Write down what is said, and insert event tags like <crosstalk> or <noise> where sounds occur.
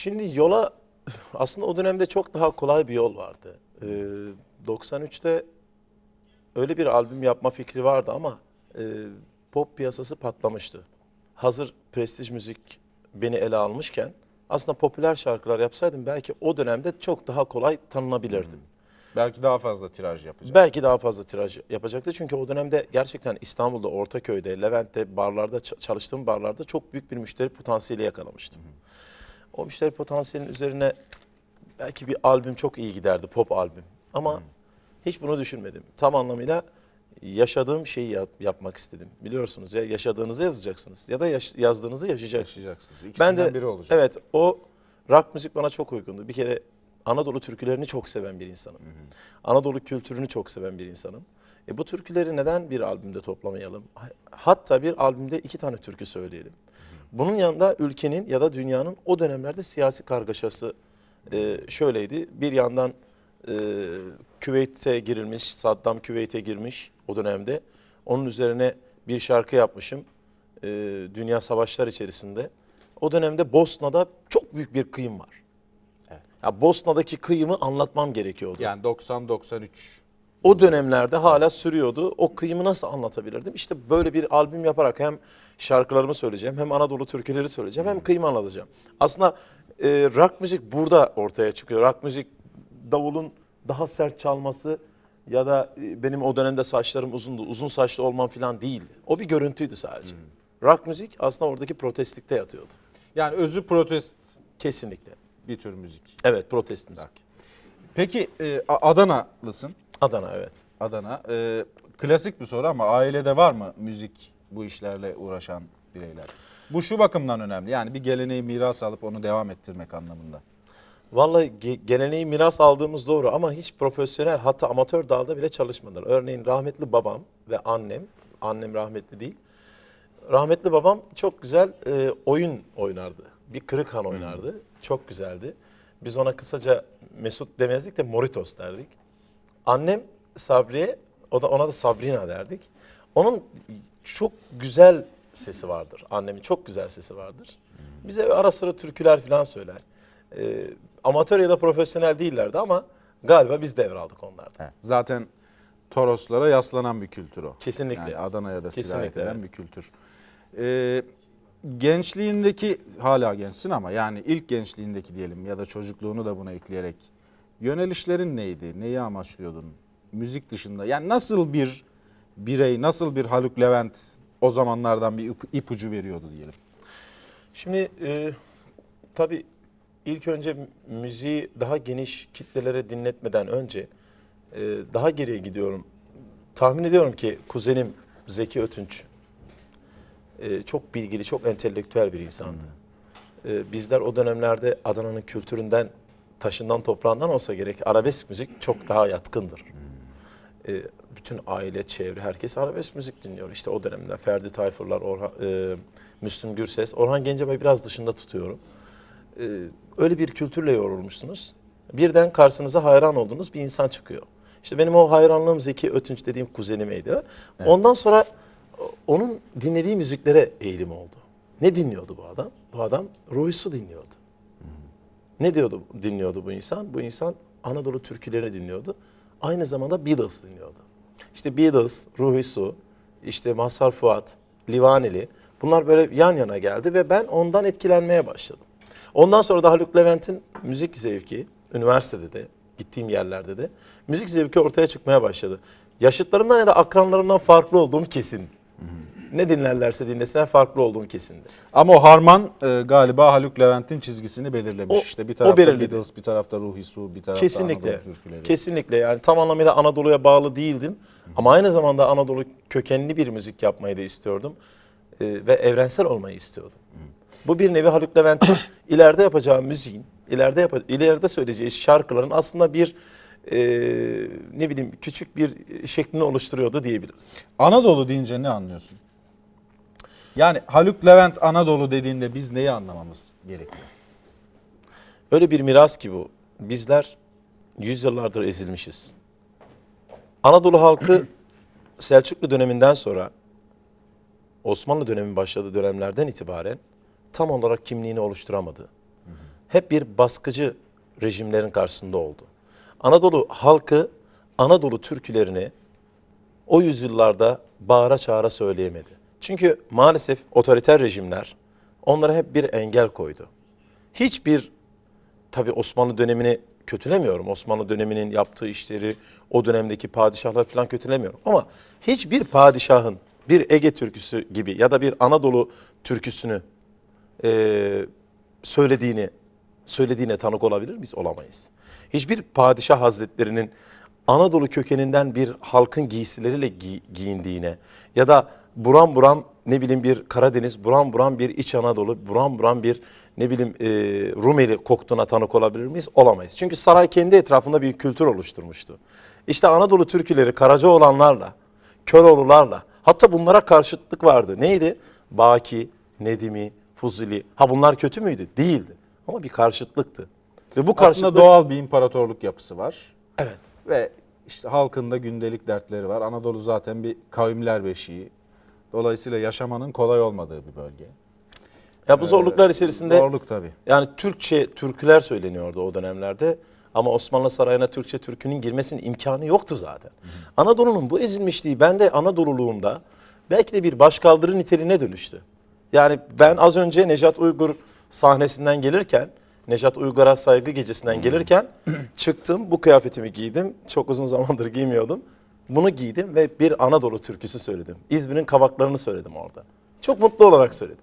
Şimdi yola aslında o dönemde çok daha kolay bir yol vardı. Ee, 93'te öyle bir albüm yapma fikri vardı ama e, pop piyasası patlamıştı. Hazır prestij müzik beni ele almışken aslında popüler şarkılar yapsaydım belki o dönemde çok daha kolay tanınabilirdim. Belki daha fazla tiraj yapacak. Belki daha fazla tiraj yapacaktı. Çünkü o dönemde gerçekten İstanbul'da, Ortaköy'de, Levent'te, barlarda, çalıştığım barlarda çok büyük bir müşteri potansiyeli yakalamıştım. O müşteri potansiyelinin üzerine belki bir albüm çok iyi giderdi, pop albüm. Ama hiç bunu düşünmedim. Tam anlamıyla yaşadığım şeyi yap- yapmak istedim. Biliyorsunuz ya yaşadığınızı yazacaksınız ya da yaş- yazdığınızı yaşayacaksınız. Yaşayacaksınız. İkisinden Ben de biri olacak. evet o rock müzik bana çok uygundu. Bir kere Anadolu türkülerini çok seven bir insanım. Anadolu kültürünü çok seven bir insanım. E bu türküleri neden bir albümde toplamayalım? Hatta bir albümde iki tane türkü söyleyelim. Bunun yanında ülkenin ya da dünyanın o dönemlerde siyasi kargaşası e, şöyleydi. Bir yandan e, Küveyt'e girilmiş, Saddam Küveyt'e girmiş o dönemde. Onun üzerine bir şarkı yapmışım. E, dünya savaşlar içerisinde. O dönemde Bosna'da çok büyük bir kıyım var. Ya Bosna'daki kıyımı anlatmam gerekiyordu. Yani 90-93. O dönemlerde hala sürüyordu. O kıyımı nasıl anlatabilirdim? İşte böyle bir albüm yaparak hem şarkılarımı söyleyeceğim, hem Anadolu türküleri söyleyeceğim, hem kıyımı anlatacağım. Aslında e, rock müzik burada ortaya çıkıyor. Rock müzik davulun daha sert çalması ya da e, benim o dönemde saçlarım uzundu, uzun saçlı olmam falan değildi. O bir görüntüydü sadece. Rock müzik aslında oradaki protestlikte yatıyordu. Yani özü protest Kesinlikle. Bir tür müzik. Evet, protest müzik. Peki e, Adana'lısın. Adana evet. Adana. E, klasik bir soru ama ailede var mı müzik bu işlerle uğraşan bireyler? Bu şu bakımdan önemli. Yani bir geleneği miras alıp onu devam ettirmek anlamında. Vallahi ge- geleneği miras aldığımız doğru ama hiç profesyonel hatta amatör dalda bile çalışmadılar. Örneğin rahmetli babam ve annem, annem rahmetli değil. Rahmetli babam çok güzel e, oyun oynardı. Bir kırık han oynardı. Çok güzeldi. Biz ona kısaca Mesut demezdik de Moritos derdik. Annem Sabriye, o da ona da Sabrina derdik. Onun çok güzel sesi vardır. Annemin çok güzel sesi vardır. Bize ara sıra türküler falan söyler. Ee, amatör ya da profesyonel değillerdi ama galiba biz devraldık onlardan. Zaten Toroslara yaslanan bir kültür o. Kesinlikle. Yani Adana'ya da sirayet Kesinlikle, eden evet. bir kültür. Ee, gençliğindeki hala gençsin ama yani ilk gençliğindeki diyelim ya da çocukluğunu da buna ekleyerek yönelişlerin neydi? Neyi amaçlıyordun? Müzik dışında yani nasıl bir birey, nasıl bir Haluk Levent o zamanlardan bir ip- ipucu veriyordu diyelim. Şimdi e, tabii ilk önce mü- müziği daha geniş kitlelere dinletmeden önce e, daha geriye gidiyorum. Tahmin ediyorum ki kuzenim Zeki Ötünç e, çok bilgili, çok entelektüel bir insandı. E, bizler o dönemlerde Adana'nın kültüründen, taşından, toprağından olsa gerek arabesk müzik çok daha yatkındır. E, bütün aile, çevre, herkes arabesk müzik dinliyor. İşte o dönemde Ferdi Tayfurlar, Orhan, e, Müslüm Gürses, Orhan Gencebay'ı biraz dışında tutuyorum. E, öyle bir kültürle yorulmuşsunuz. Birden karşınıza hayran olduğunuz bir insan çıkıyor. İşte benim o hayranlığım Zeki Ötünç dediğim kuzenimeydi. Ondan sonra onun dinlediği müziklere eğilim oldu. Ne dinliyordu bu adam? Bu adam Ruhi Su dinliyordu. Ne diyordu dinliyordu bu insan? Bu insan Anadolu türkülerini dinliyordu. Aynı zamanda Beatles dinliyordu. İşte Beatles, Ruhi Su, işte Mazhar Fuat, Livaneli bunlar böyle yan yana geldi ve ben ondan etkilenmeye başladım. Ondan sonra da Haluk Levent'in müzik zevki üniversitede de gittiğim yerlerde de müzik zevki ortaya çıkmaya başladı. Yaşıtlarımdan ya da akranlarımdan farklı olduğum kesin. Ne dinlerlerse dinlesinler farklı olduğum kesindi. Ama o harman e, galiba Haluk Levent'in çizgisini belirlemiş. O- işte bir o tarafta belirledi. Beatles, bir tarafta Ruhi Su, bir tarafta Kesinlikle. Anadolu türküleri. Kesinlikle yani tam anlamıyla Anadolu'ya bağlı değildim. Ama aynı zamanda Anadolu kökenli bir müzik yapmayı da istiyordum. Ee, ve evrensel olmayı istiyordum. Bu bir nevi Haluk Levent'in <coughs> ileride yapacağı müziğin, ileride yapa, ileride söyleyeceği şarkıların aslında bir e, ne bileyim küçük bir şeklini oluşturuyordu diyebiliriz. Anadolu deyince ne anlıyorsun? Yani Haluk Levent Anadolu dediğinde biz neyi anlamamız gerekiyor? Öyle bir miras ki bu. Bizler yüzyıllardır ezilmişiz. Anadolu halkı <clears throat> Selçuklu döneminden sonra Osmanlı dönemi başladığı dönemlerden itibaren tam olarak kimliğini oluşturamadı. hep bir baskıcı rejimlerin karşısında oldu. Anadolu halkı Anadolu türkülerini o yüzyıllarda bağıra çağıra söyleyemedi. Çünkü maalesef otoriter rejimler onlara hep bir engel koydu. Hiçbir tabii Osmanlı dönemini kötülemiyorum. Osmanlı döneminin yaptığı işleri, o dönemdeki padişahlar falan kötülemiyorum. Ama hiçbir padişahın bir Ege türküsü gibi ya da bir Anadolu türküsünü eee, söylediğini söylediğine tanık olabilir miyiz? Olamayız. Hiçbir padişah hazretlerinin Anadolu kökeninden bir halkın giysileriyle gi- giyindiğine ya da buram buram ne bileyim bir Karadeniz, buram buram bir İç Anadolu, buram buram bir ne bileyim e, Rumeli koktuğuna tanık olabilir miyiz? Olamayız. Çünkü saray kendi etrafında bir kültür oluşturmuştu. İşte Anadolu türküleri Karacaoğlanlarla, Köroğlularla hatta bunlara karşıtlık vardı. Neydi? Baki, Nedimi, Fuzuli. Ha bunlar kötü müydü? Değildi. Ama bir karşıtlıktı. Ve bu karşıtlık... Aslında doğal bir imparatorluk yapısı var. Evet. Ve işte halkında gündelik dertleri var. Anadolu zaten bir kavimler beşiği. Dolayısıyla yaşamanın kolay olmadığı bir bölge. Ya bu zorluklar içerisinde Zorluk tabii. yani Türkçe türküler söyleniyordu o dönemlerde. Ama Osmanlı Sarayı'na Türkçe türkünün girmesinin imkanı yoktu zaten. Anadolu'nun bu ezilmişliği bende Anadoluluğumda belki de bir başkaldırı niteliğine dönüştü. Yani ben az önce Nejat Uygur sahnesinden gelirken, Nejat Uygur'a saygı gecesinden gelirken <clears throat> çıktım bu kıyafetimi giydim. Çok uzun zamandır giymiyordum. Bunu giydim ve bir Anadolu türküsü söyledim. İzmir'in kavaklarını söyledim orada. Çok mutlu olarak söyledim.